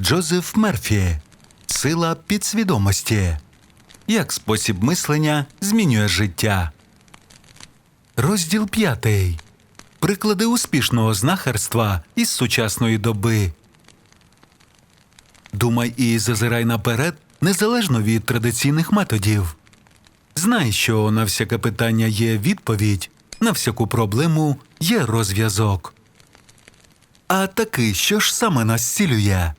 Джозеф Мерфі Сила підсвідомості. Як спосіб мислення змінює життя. Розділ п'ятий. Приклади успішного знахарства із сучасної доби. Думай і зазирай наперед незалежно від традиційних методів. Знай, що на всяке питання є відповідь, на всяку проблему є розв'язок. А таки, що ж саме нас цілює?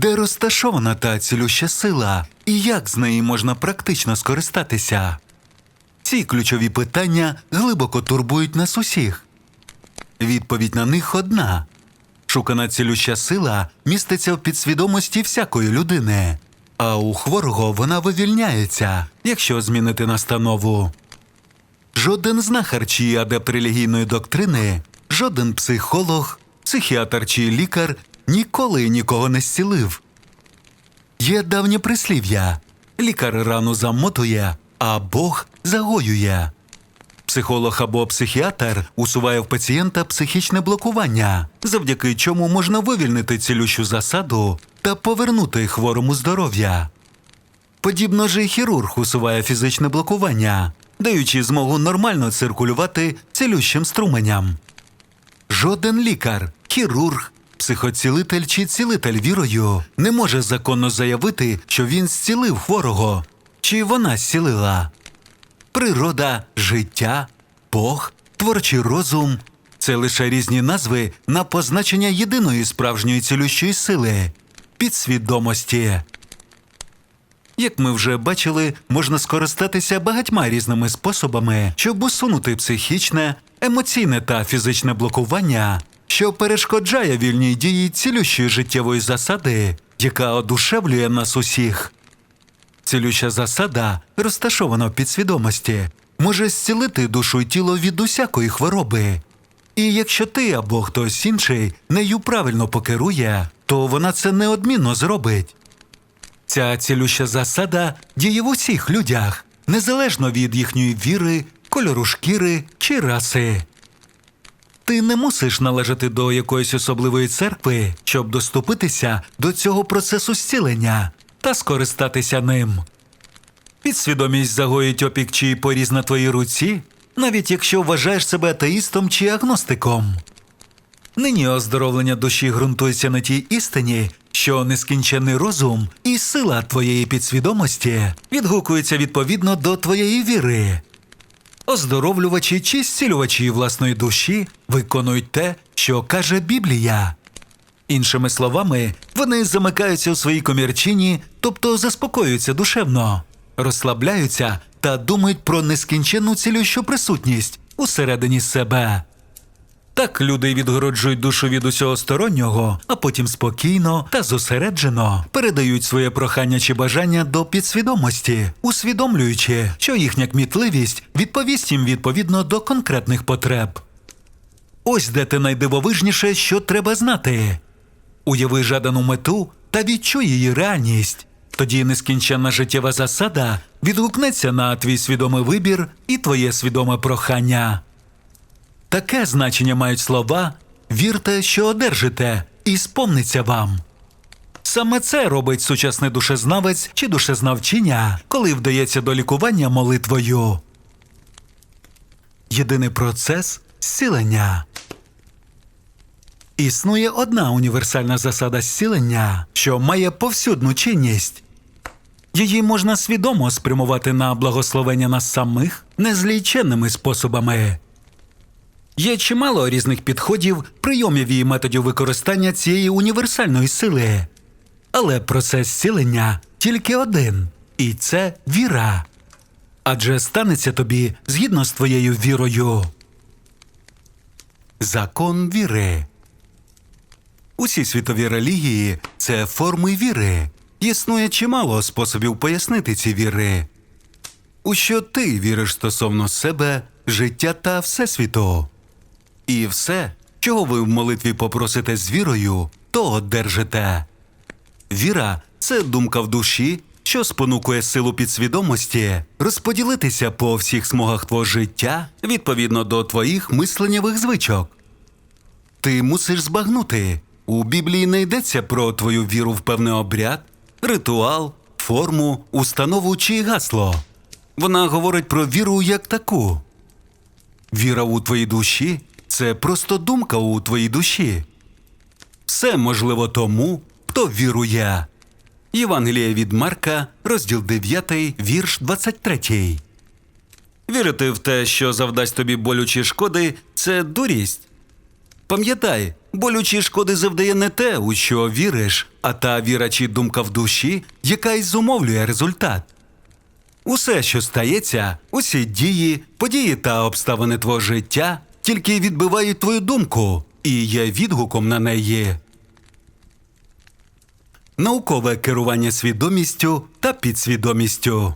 Де розташована та цілюща сила, і як з неї можна практично скористатися? Ці ключові питання глибоко турбують нас усіх. Відповідь на них одна шукана цілюща сила міститься в підсвідомості всякої людини, а у хворого вона вивільняється, якщо змінити настанову. Жоден знахар чи адепт релігійної доктрини, жоден психолог, психіатр чи лікар ніколи нікого не зцілив. Є давнє прислів'я лікар рану замотує, а Бог загоює. Психолог або психіатр усуває в пацієнта психічне блокування, завдяки чому можна вивільнити цілющу засаду та повернути хворому здоров'я. Подібно ж і хірург усуває фізичне блокування, даючи змогу нормально циркулювати цілющим струменям. Жоден лікар, хірург, психоцілитель чи цілитель вірою не може законно заявити, що він зцілив хворого, чи вона зцілила. Природа, життя, Бог, творчий розум це лише різні назви на позначення єдиної справжньої цілющої сили підсвідомості. Як ми вже бачили, можна скористатися багатьма різними способами, щоб усунути психічне, емоційне та фізичне блокування, що перешкоджає вільній дії цілющої життєвої засади, яка одушевлює нас усіх. Цілюща засада, розташована в підсвідомості, може зцілити душу й тіло від усякої хвороби. І якщо ти або хтось інший нею правильно покерує, то вона це неодмінно зробить. Ця цілюща засада діє в усіх людях, незалежно від їхньої віри, кольору шкіри чи раси. Ти не мусиш належати до якоїсь особливої церкви, щоб доступитися до цього процесу зцілення та скористатися ним. Підсвідомість загоїть опік чи поріз на твоїй руці, навіть якщо вважаєш себе атеїстом чи агностиком. Нині оздоровлення душі ґрунтується на тій істині, що нескінчений розум і сила твоєї підсвідомості відгукуються відповідно до твоєї віри. Оздоровлювачі чи зцілювачі власної душі виконують те, що каже Біблія. Іншими словами, вони замикаються у своїй комірчині, тобто заспокоюються душевно, розслабляються та думають про нескінченну цілющу присутність усередині себе. Так люди відгороджують душу від усього стороннього, а потім спокійно та зосереджено передають своє прохання чи бажання до підсвідомості, усвідомлюючи, що їхня кмітливість відповість їм відповідно до конкретних потреб. Ось де те найдивовижніше, що треба знати. Уяви жадану мету та відчуй її реальність. Тоді нескінченна життєва засада відгукнеться на твій свідомий вибір і твоє свідоме прохання. Таке значення мають слова вірте, що одержите, і сповниться вам. Саме це робить сучасний душезнавець чи душезнавчиня, коли вдається до лікування молитвою. Єдиний процес зцілення. Існує одна універсальна засада зцілення, що має повсюдну чинність. Її можна свідомо спрямувати на благословення нас самих незліченними способами. Є чимало різних підходів, прийомів і методів використання цієї універсальної сили. Але процес зцілення тільки один, і це віра. Адже станеться тобі згідно з твоєю вірою. Закон віри. Усі світові релігії це форми віри. Існує чимало способів пояснити ці віри. У що ти віриш стосовно себе, життя та всесвіту. І все, чого ви в молитві попросите з вірою, то одержите. Віра це думка в душі, що спонукує силу підсвідомості розподілитися по всіх смугах твого життя відповідно до твоїх мисленнєвих звичок. Ти мусиш збагнути У Біблії не йдеться про твою віру в певний обряд, ритуал, форму, установу чи гасло. Вона говорить про віру як таку. Віра у твоїй душі це просто думка у твоїй душі. Все можливо тому, хто вірує. Євангеліє від Марка, розділ 9, вірш 23. Вірити в те, що завдасть тобі болючі шкоди, це дурість. Пам'ятай, болючі шкоди завдає не те, у що віриш, а та віра чи думка в душі, яка й зумовлює результат. Усе, що стається, усі дії, події та обставини твого життя тільки відбивають твою думку і є відгуком на неї. Наукове керування свідомістю та підсвідомістю.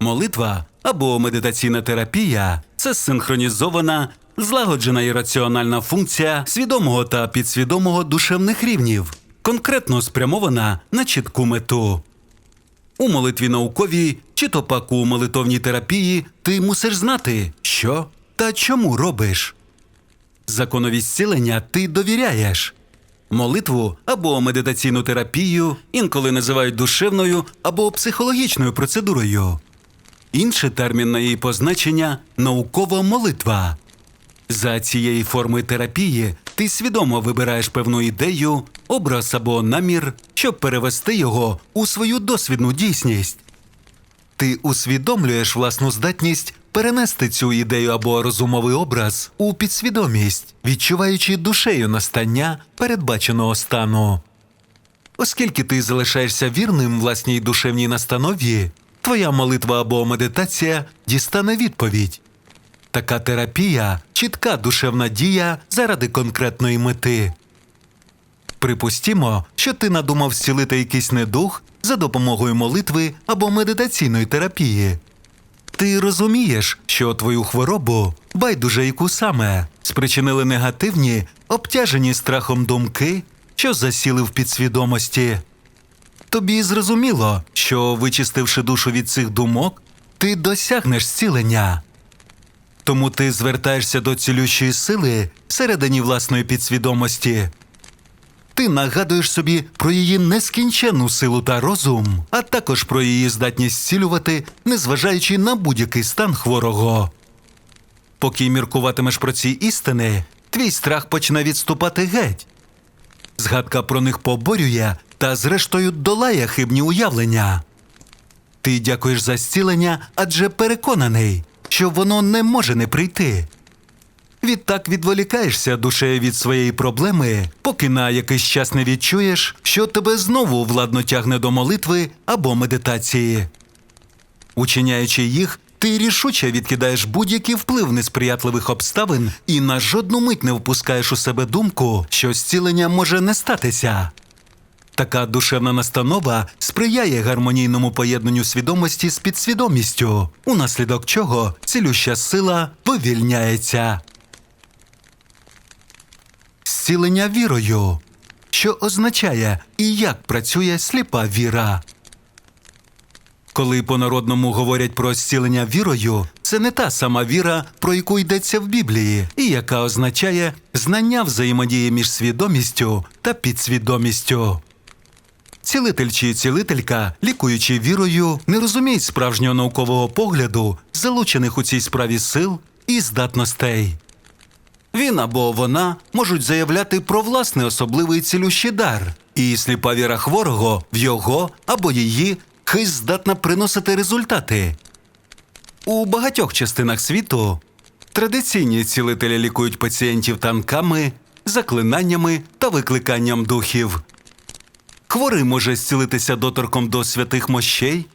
Молитва або медитаційна терапія це синхронізована, злагоджена і раціональна функція свідомого та підсвідомого душевних рівнів, конкретно спрямована на чітку мету. У молитві науковій чи то пак у молитовній терапії ти мусиш знати, що та чому робиш. Законові зцілення ти довіряєш. Молитву або медитаційну терапію інколи називають душевною або психологічною процедурою. Інший термін на її позначення наукова молитва. За цією формою терапії ти свідомо вибираєш певну ідею, образ або намір, щоб перевести його у свою досвідну дійсність. Ти усвідомлюєш власну здатність перенести цю ідею або розумовий образ у підсвідомість, відчуваючи душею настання передбаченого стану. Оскільки ти залишаєшся вірним власній душевній настанові, твоя молитва або медитація дістане відповідь. Така терапія чітка душевна дія заради конкретної мети. Припустімо, що ти надумав зцілити якийсь недух за допомогою молитви або медитаційної терапії. Ти розумієш, що твою хворобу, байдуже яку саме, спричинили негативні, обтяжені страхом думки, що засіли в підсвідомості. Тобі зрозуміло, що, вичистивши душу від цих думок, ти досягнеш зцілення. Тому ти звертаєшся до цілющої сили всередині власної підсвідомості. Ти нагадуєш собі про її нескінченну силу та розум, а також про її здатність зцілювати, незважаючи на будь-який стан хворого. Поки міркуватимеш про ці істини, твій страх почне відступати геть. Згадка про них поборює та, зрештою, долає хибні уявлення. Ти дякуєш за зцілення, адже переконаний, що воно не може не прийти. Відтак відволікаєшся душею від своєї проблеми, поки на якийсь час не відчуєш, що тебе знову владно тягне до молитви або медитації. Учиняючи їх, ти рішуче відкидаєш будь-який вплив несприятливих обставин і на жодну мить не впускаєш у себе думку, що зцілення може не статися. Така душевна настанова сприяє гармонійному поєднанню свідомості з підсвідомістю, унаслідок чого цілюща сила вивільняється. Зцілення вірою, що означає і як працює сліпа віра. Коли по-народному говорять про зцілення вірою, це не та сама віра, про яку йдеться в Біблії, і яка означає знання взаємодії між свідомістю та підсвідомістю. Цілитель чи цілителька, лікуючи вірою, не розуміють справжнього наукового погляду, залучених у цій справі сил і здатностей. Він або вона можуть заявляти про власний особливий цілющий дар, і сліпа віра хворого в його або її хист здатна приносити результати. У багатьох частинах світу традиційні цілителі лікують пацієнтів танками, заклинаннями та викликанням духів. Хворий може зцілитися доторком до святих мощей,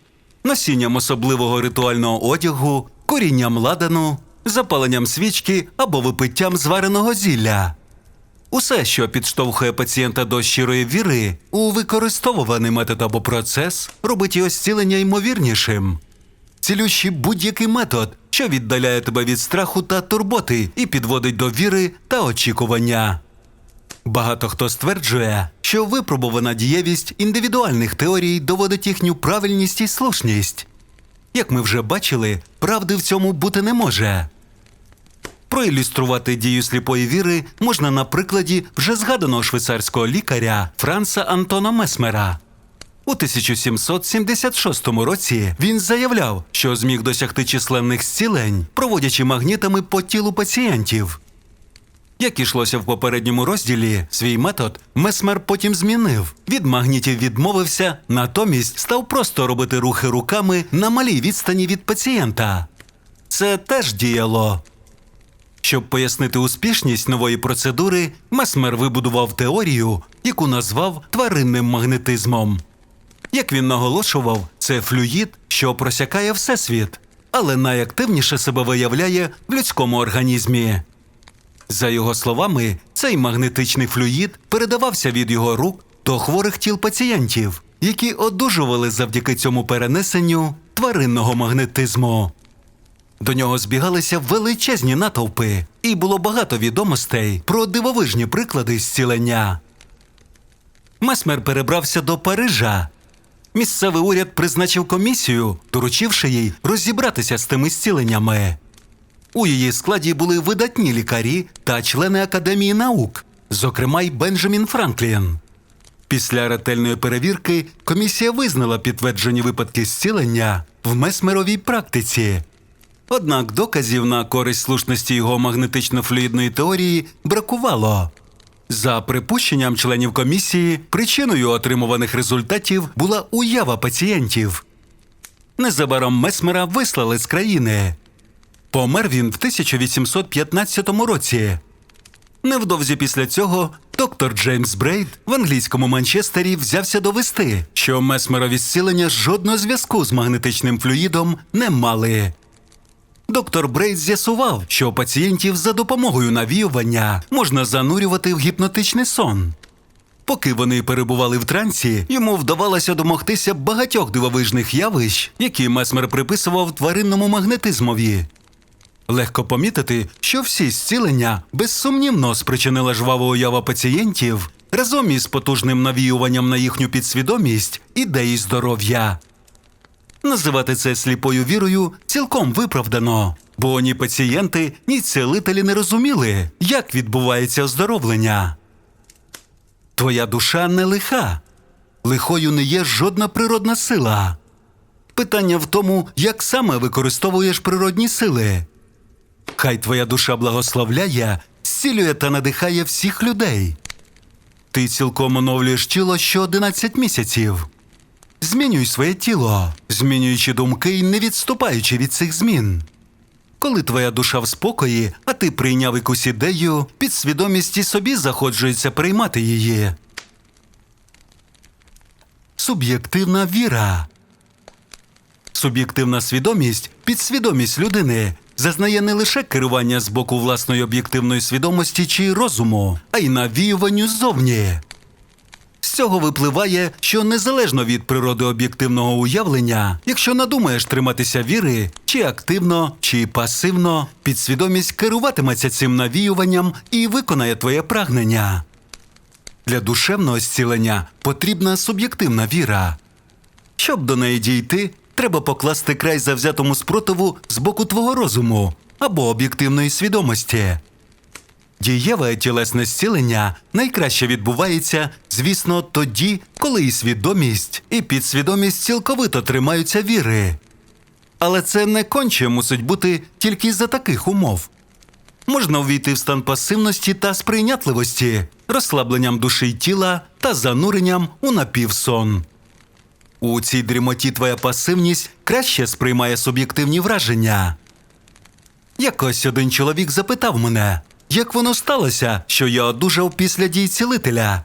носінням особливого ритуального одягу, корінням ладану, запаленням свічки або випиттям звареного зілля. Усе, що підштовхує пацієнта до щирої віри, у використовуваний метод або процес, робить його зцілення ймовірнішим. Цілющий будь-який метод, що віддаляє тебе від страху та турботи і підводить до віри та очікування. Багато хто стверджує, що випробувана дієвість індивідуальних теорій доводить їхню правильність і слушність. Як ми вже бачили, правди в цьому бути не може. Проілюструвати дію сліпої віри можна на прикладі вже згаданого швейцарського лікаря Франца Антона Месмера. У 1776 році він заявляв, що зміг досягти численних зцілень, проводячи магнітами по тілу пацієнтів. Як ішлося в попередньому розділі, свій метод Месмер потім змінив. Від магнітів відмовився, натомість став просто робити рухи руками на малій відстані від пацієнта. Це теж діяло. Щоб пояснити успішність нової процедури, Месмер вибудував теорію, яку назвав тваринним магнетизмом. Як він наголошував, це флюїд, що просякає всесвіт, але найактивніше себе виявляє в людському організмі. За його словами, цей магнетичний флюїд передавався від його рук до хворих тіл пацієнтів, які одужували завдяки цьому перенесенню тваринного магнетизму. До нього збігалися величезні натовпи, і було багато відомостей про дивовижні приклади зцілення. Месмер перебрався до Парижа. Місцевий уряд призначив комісію, доручивши їй розібратися з тими зціленнями. У її складі були видатні лікарі та члени Академії наук, зокрема й Бенджамін Франклін. Після ретельної перевірки комісія визнала підтверджені випадки зцілення в месмеровій практиці. Однак доказів на користь слушності його магнетично-флюїдної теорії бракувало. За припущенням членів комісії, причиною отримуваних результатів була уява пацієнтів. Незабаром Месмера вислали з країни. Помер він в 1815 році. Невдовзі після цього доктор Джеймс Брейд в англійському Манчестері взявся довести, що месмерові зцілення жодного зв'язку з магнетичним флюїдом не мали. Доктор Брейд з'ясував, що пацієнтів за допомогою навіювання можна занурювати в гіпнотичний сон. Поки вони перебували в трансі, йому вдавалося домогтися багатьох дивовижних явищ, які Месмер приписував тваринному магнетизмові. Легко помітити, що всі зцілення безсумнівно спричинила жвава уява пацієнтів разом із потужним навіюванням на їхню підсвідомість ідеї здоров'я. Називати це сліпою вірою цілком виправдано, бо ні пацієнти, ні цілителі не розуміли, як відбувається оздоровлення. Твоя душа не лиха, лихою не є жодна природна сила. Питання в тому, як саме використовуєш природні сили. Хай твоя душа благословляє, зцілює та надихає всіх людей. Ти цілком оновлюєш тіло що 11 місяців. Змінюй своє тіло, змінюючи думки і не відступаючи від цих змін. Коли твоя душа в спокої, а ти прийняв якусь ідею, підсвідомість і собі заходжується приймати її. Суб'єктивна віра. Суб'єктивна свідомість, підсвідомість людини зазнає не лише керування з боку власної об'єктивної свідомості чи розуму, а й навіюванню ззовні. З цього випливає, що незалежно від природи об'єктивного уявлення, якщо надумаєш триматися віри, чи активно, чи пасивно, підсвідомість керуватиметься цим навіюванням і виконає твоє прагнення. Для душевного зцілення потрібна суб'єктивна віра. Щоб до неї дійти, треба покласти край завзятому спротиву з боку твого розуму або об'єктивної свідомості. Дієве тілесне зцілення найкраще відбувається, звісно, тоді, коли і свідомість, і підсвідомість цілковито тримаються віри. Але це не конче мусить бути тільки за таких умов. Можна ввійти в стан пасивності та сприйнятливості, розслабленням душі й тіла та зануренням у напівсон. У цій дрімоті твоя пасивність краще сприймає суб'єктивні враження. Якось один чоловік запитав мене, як воно сталося, що я одужав після дій цілителя.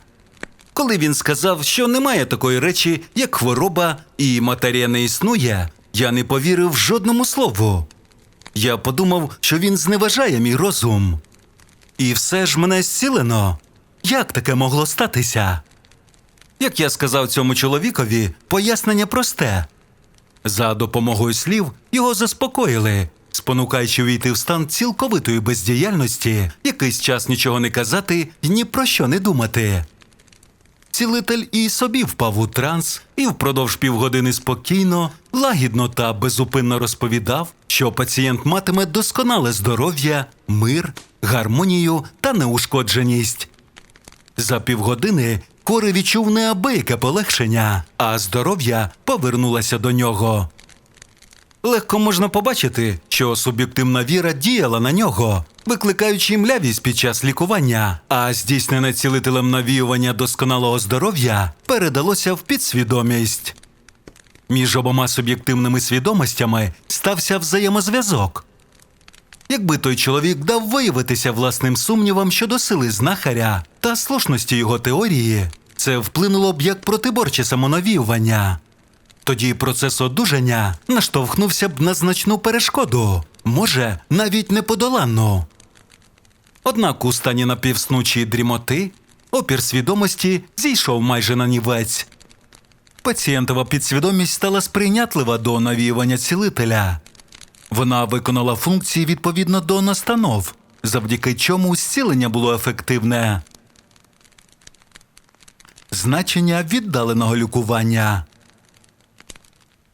Коли він сказав, що немає такої речі, як хвороба, і матерія не існує, я не повірив жодному слову. Я подумав, що він зневажає мій розум. І все ж мене зцілено. Як таке могло статися? Як я сказав цьому чоловікові, пояснення просте. За допомогою слів його заспокоїли, спонукаючи війти в стан цілковитої бездіяльності, якийсь час нічого не казати і ні про що не думати. цілитель і собі впав у транс і впродовж півгодини спокійно, лагідно та безупинно розповідав, що пацієнт матиме досконале здоров'я, мир, гармонію та неушкодженість. За півгодини Кори відчув неабияке полегшення, а здоров'я повернулося до нього. Легко можна побачити, що суб'єктивна віра діяла на нього, викликаючи млявість під час лікування, а здійснене цілителем навіювання досконалого здоров'я передалося в підсвідомість. Між обома суб'єктивними свідомостями стався взаємозв'язок. Якби той чоловік дав виявитися власним сумнівам щодо сили знахаря та слушності його теорії, це вплинуло б як протиборче самонавіювання. Тоді процес одужання наштовхнувся б на значну перешкоду, може, навіть неподоланну. Однак у стані напівснучої дрімоти опір свідомості зійшов майже на нівець. Пацієнтова підсвідомість стала сприйнятлива до навіювання цілителя. Вона виконала функції відповідно до настанов, завдяки чому зцілення було ефективне. Значення віддаленого лікування.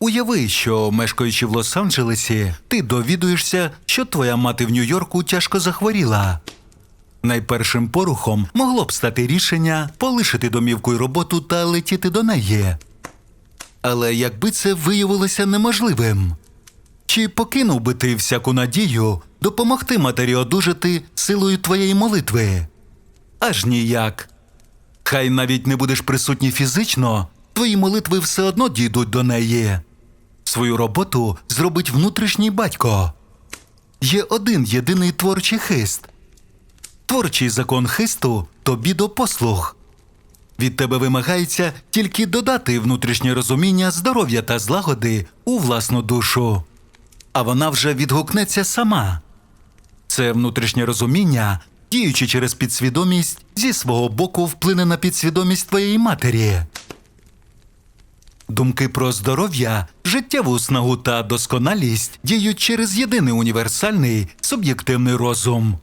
Уяви, що, мешкаючи в Лос-Анджелесі, ти довідуєшся, що твоя мати в Нью-Йорку тяжко захворіла. Найпершим порухом могло б стати рішення полишити домівку й роботу та летіти до неї. Але якби це виявилося неможливим, чи покинув би ти всяку надію допомогти матері одужати силою твоєї молитви? Аж ніяк. Хай навіть не будеш присутній фізично, твої молитви все одно дійдуть до неї. Свою роботу зробить внутрішній батько. Є один єдиний творчий хист. Творчий закон хисту тобі до послуг. Від тебе вимагається тільки додати внутрішнє розуміння здоров'я та злагоди у власну душу. А вона вже відгукнеться сама. Це внутрішнє розуміння, діючи через підсвідомість, зі свого боку вплине на підсвідомість твоєї матері. Думки про здоров'я, життєву снагу та досконалість діють через єдиний універсальний суб'єктивний розум.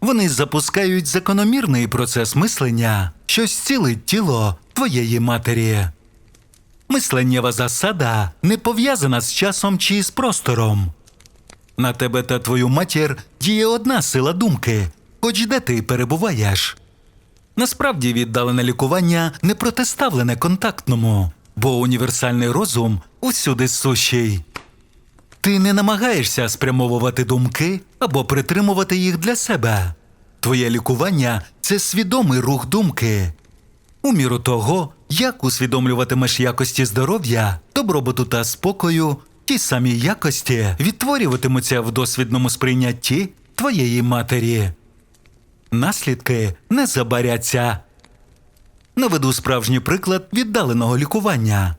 Вони запускають закономірний процес мислення, що зцілить тіло твоєї матері. Мисленнєва засада не пов'язана з часом чи з простором. На тебе та твою матір діє одна сила думки, хоч де ти перебуваєш. Насправді віддалене лікування не протиставлене контактному, бо універсальний розум усюди сущий. Ти не намагаєшся спрямовувати думки або притримувати їх для себе. Твоє лікування це свідомий рух думки. У міру того, як усвідомлюватимеш якості здоров'я, добробуту та спокою, ті самі якості відтворюватимуться в досвідному сприйнятті твоєї матері. Наслідки не забаряться. Наведу справжній приклад віддаленого лікування.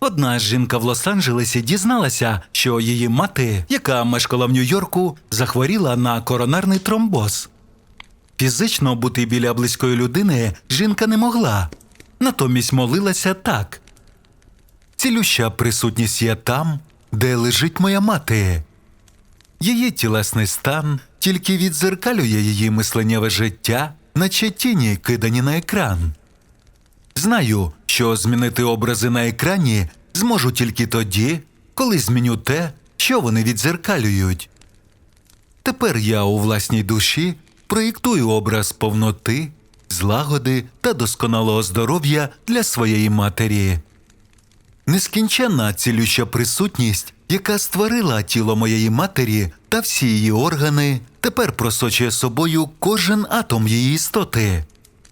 Одна жінка в Лос-Анджелесі дізналася, що її мати, яка мешкала в Нью-Йорку, захворіла на коронарний тромбоз. Фізично бути біля близької людини жінка не могла, натомість молилася так. Цілюща присутність є там, де лежить моя мати. Її тілесний стан тільки відзеркалює її мисленнєве життя, наче тіні кидані на екран. Знаю, що змінити образи на екрані зможу тільки тоді, коли зміню те, що вони відзеркалюють. Тепер я у власній душі проєктую образ повноти, злагоди та досконалого здоров'я для своєї матері. Нескінченна цілюща присутність, яка створила тіло моєї матері та всі її органи, тепер просочує собою кожен атом її істоти,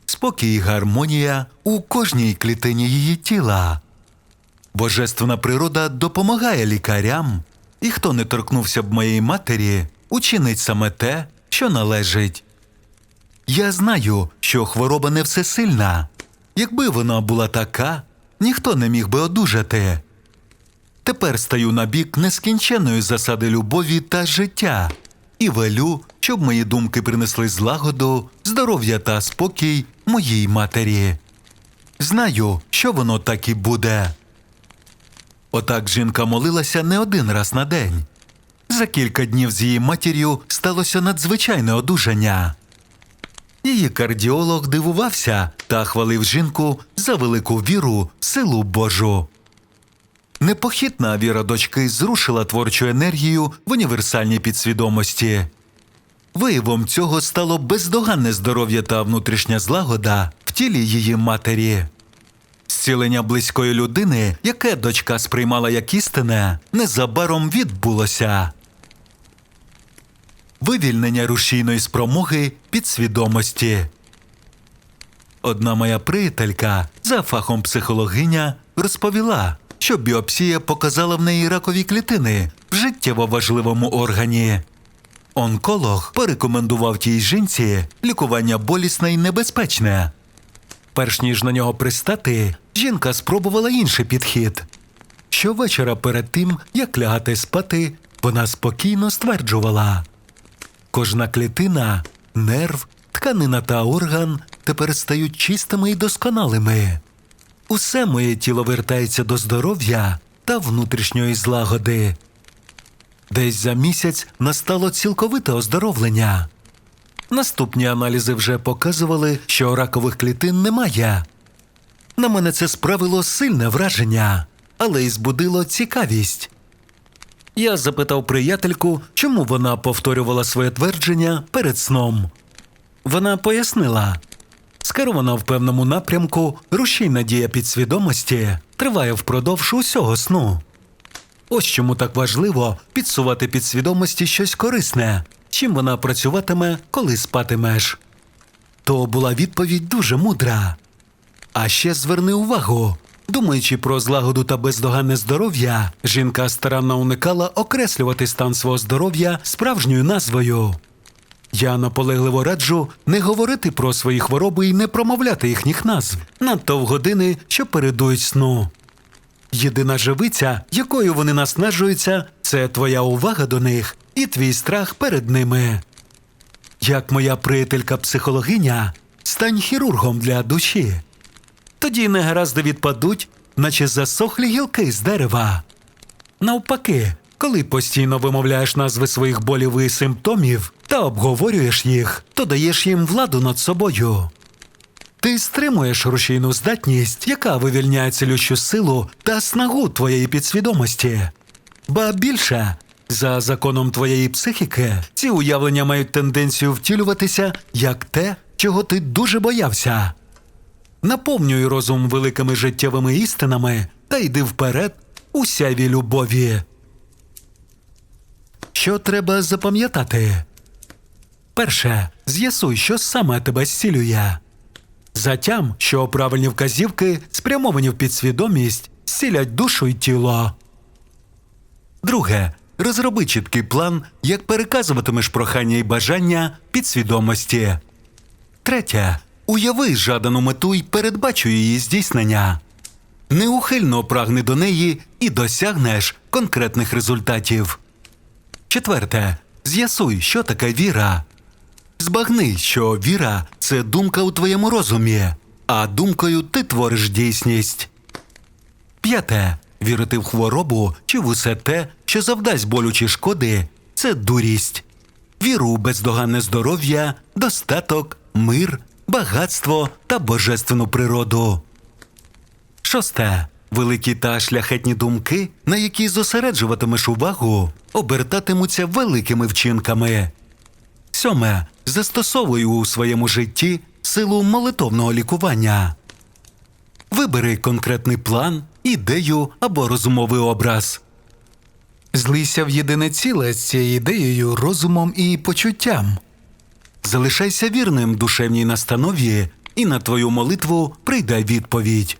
спокій і гармонія у кожній клітині її тіла. Божественна природа допомагає лікарям, і хто не торкнувся б моєї матері, учинить саме те, що належить. Я знаю, що хвороба не всесильна. Якби вона була така, ніхто не міг би одужати. Тепер стаю на бік нескінченної засади любові та життя і велю, щоб мої думки принесли злагоду, здоров'я та спокій моїй матері. Знаю, що воно так і буде. Отак жінка молилася не один раз на день. За кілька днів з її матір'ю сталося надзвичайне одужання. Її кардіолог дивувався та хвалив жінку за велику віру, силу Божу. Непохитна віра дочки зрушила творчу енергію в універсальній підсвідомості. Виявом цього стало бездоганне здоров'я та внутрішня злагода в тілі її матері. Зцілення близької людини, яке дочка сприймала як істине, незабаром відбулося. Вивільнення рушійної спромоги підсвідомості. Одна моя приятелька за фахом психологиня розповіла, що біопсія показала в неї ракові клітини в життєво важливому органі. Онколог порекомендував тій жінці лікування болісне і небезпечне. Перш ніж на нього пристати, жінка спробувала інший підхід. Щовечора перед тим, як лягати спати, вона спокійно стверджувала: кожна клітина, нерв, тканина та орган тепер стають чистими і досконалими. Усе моє тіло вертається до здоров'я та внутрішньої злагоди. Десь за місяць настало цілковите оздоровлення. Наступні аналізи вже показували, що ракових клітин немає. На мене це справило сильне враження, але й збудило цікавість. Я запитав приятельку, чому вона повторювала своє твердження перед сном. Вона пояснила, скерована в певному напрямку, рушійна дія підсвідомості триває впродовж усього сну. Ось чому так важливо підсувати підсвідомості щось корисне, чим вона працюватиме, коли спатимеш. То була відповідь дуже мудра. А ще зверни увагу. Думаючи про злагоду та бездоганне здоров'я, жінка старанно уникала окреслювати стан свого здоров'я справжньою назвою. Я наполегливо раджу не говорити про свої хвороби і не промовляти їхніх назв надто в години, що передують сну. Єдина живиця, якою вони наснажуються, це твоя увага до них і твій страх перед ними. Як моя приятелька психологиня, стань хірургом для душі. Тоді негаразди відпадуть, наче засохлі гілки з дерева. Навпаки, коли постійно вимовляєш назви своїх болів і симптомів та обговорюєш їх, то даєш їм владу над собою. Ти стримуєш рушійну здатність, яка вивільняє цілющу силу та снагу твоєї підсвідомості. Ба більше, за законом твоєї психіки, ці уявлення мають тенденцію втілюватися як те, чого ти дуже боявся. Наповнюй розум великими життєвими істинами та йди вперед у сяві любові. Що треба запам'ятати? Перше, з'ясуй, що саме тебе зцілює. Затям, що правильні вказівки, спрямовані в підсвідомість, зцілять душу й тіло. Друге. Розроби чіткий план, як переказуватимеш прохання і бажання підсвідомості. Третє. Уяви жадану мету й передбачу її здійснення. Неухильно прагни до неї і досягнеш конкретних результатів. Четверте. З'ясуй, що таке віра. Збагни, що віра це думка у твоєму розумі, а думкою ти твориш дійсність. П'яте. Вірити в хворобу чи в усе те, що завдасть болю чи шкоди це дурість. Віру у бездоганне здоров'я, достаток, мир, багатство та божественну природу. Шосте. Великі та шляхетні думки, на які зосереджуватимеш увагу, обертатимуться великими вчинками. Сьоме. Застосовуй у своєму житті силу молитовного лікування. Вибери конкретний план, ідею або розумовий образ. Злийся в єдине ціле з цією ідеєю, розумом і почуттям. Залишайся вірним душевній настанові, і на твою молитву прийде відповідь.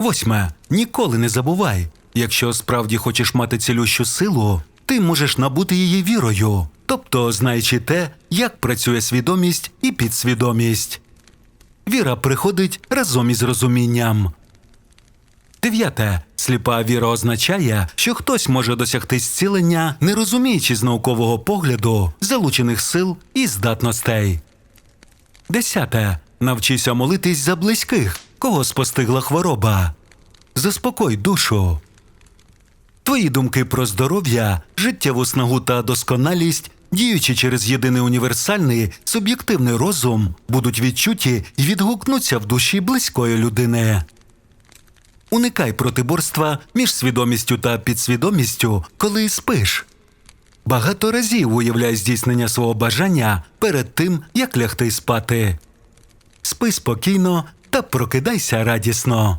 Восьме. Ніколи не забувай. Якщо справді хочеш мати цілющу силу, ти можеш набути її вірою, тобто знаючи те, як працює свідомість і підсвідомість. Віра приходить разом із розумінням. Дев'яте. Сліпа віра означає, що хтось може досягти зцілення, не розуміючи з наукового погляду залучених сил і здатностей. Десяте. Навчися молитись за близьких, кого спостигла хвороба. Заспокой душу. Твої думки про здоров'я, життєву снагу та досконалість діючи через єдиний універсальний суб'єктивний розум, будуть відчуті і відгукнуться в душі близької людини. Уникай протиборства між свідомістю та підсвідомістю, коли спиш. Багато разів уявляй здійснення свого бажання перед тим, як лягти спати. Спи спокійно та прокидайся радісно.